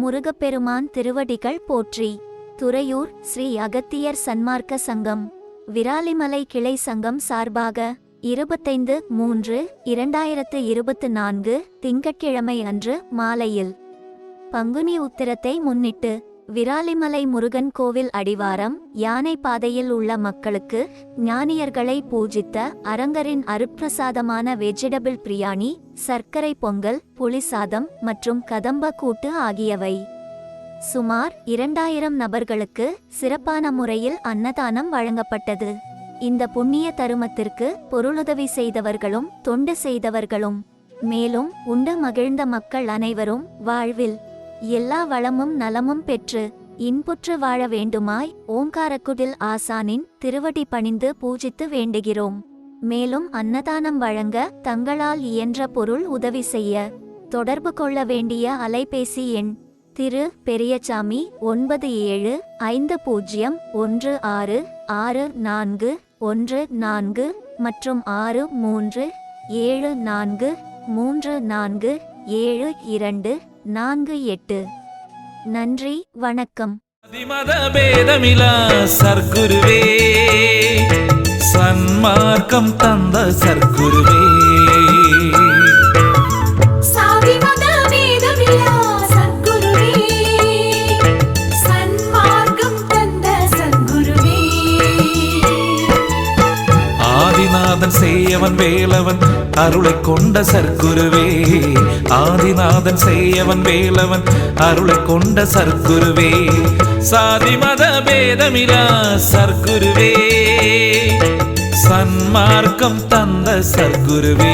முருகப்பெருமான் திருவடிகள் போற்றி. துறையூர் ஸ்ரீ அகத்தியர் சன்மார்க்க சங்கம். விராலிமலை கிளை சங்கம் சார்பாக இருபத்தைந்து மூன்று இரண்டாயிரத்து இருபத்து நான்கு திங்கட்கிழமை அன்று மாலையில் பங்குனி உத்திரத்தை முன்னிட்டு விராலிமலை முருகன் கோவில் அடிவாரம் யானை பாதையில் உள்ள மக்களுக்கு ஞானியர்களை பூஜித்த அரங்கரின் அருப்பிரசாதமான வெஜிடபிள் பிரியாணி சர்க்கரை பொங்கல் புளிசாதம் மற்றும் கதம்ப கூட்டு ஆகியவை. சுமார் இரண்டாயிரம் நபர்களுக்கு சிறப்பான முறையில் அன்னதானம் வழங்கப்பட்டது. இந்த புண்ணிய தருமத்திற்கு பொருளுதவி செய்தவர்களும் தொண்டு செய்தவர்களும். மேலும் உண்டு மகிழ்ந்த மக்கள் அனைவரும் வாழ்வில் எல்லா வளமும் நலமும் பெற்று இன்புற்று வாழ வேண்டுமாய் ஓங்காரக்குடில் ஆசானின் திருவடி பணிந்து பூஜித்து வேண்டுகிறோம். மேலும் அன்னதானம் வழங்க தங்களால் இயன்ற பொருள் உதவி செய்ய தொடர்பு கொள்ள வேண்டிய அலைபேசி எண் திரு பெரியசாமி ஒன்பது ஏழு ஐந்து பூஜ்ஜியம் ஒன்று ஆறு ஆறு நான்கு ஒன்று நான்கு மற்றும் ஆறு மூன்று ஏழு நான்கு மூன்று நான்கு ஏழு இரண்டு நான்கு எட்டு. நன்றி வணக்கம். அதிமத பேதமிலா சர்க்குருவே. சன்மார்க்கம் தந்த சர்க்குருவே. ஆதிநாதன் செய்யவன் வேலவன் அருளை கொண்ட சர்க்குருவே. ஆதிநாதன் செய்யவன் வேலவன் அருளை கொண்ட சர்க்குருவே. சாதி மத பேதமிலா சர்க்குருவே. சன்மார்க்கம் தந்த சர்க்குருவே.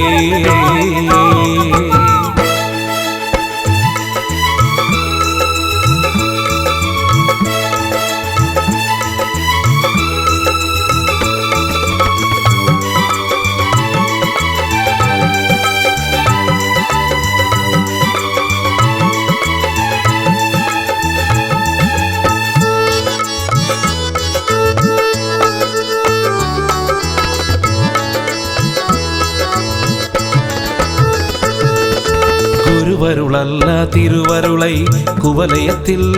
திருவருளல்ல திருவருளை குவலயத்தில்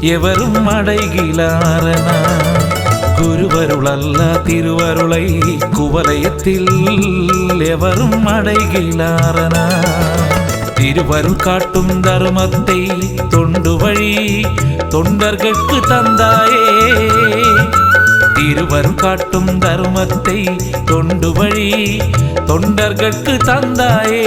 எவரும் அடைகிலாரனா குருவருளல்ல திருவருளை குவலயத்தில் எவரும் அடைகிலாரனா திருவருள் காட்டும் தருமத்தை தொண்டு வழி தொண்டர்கட்கு தந்தாயே. திருவரும் காட்டும் தர்மத்தை தொண்டு வழி தொண்டர்கட்கு தந்தாயே.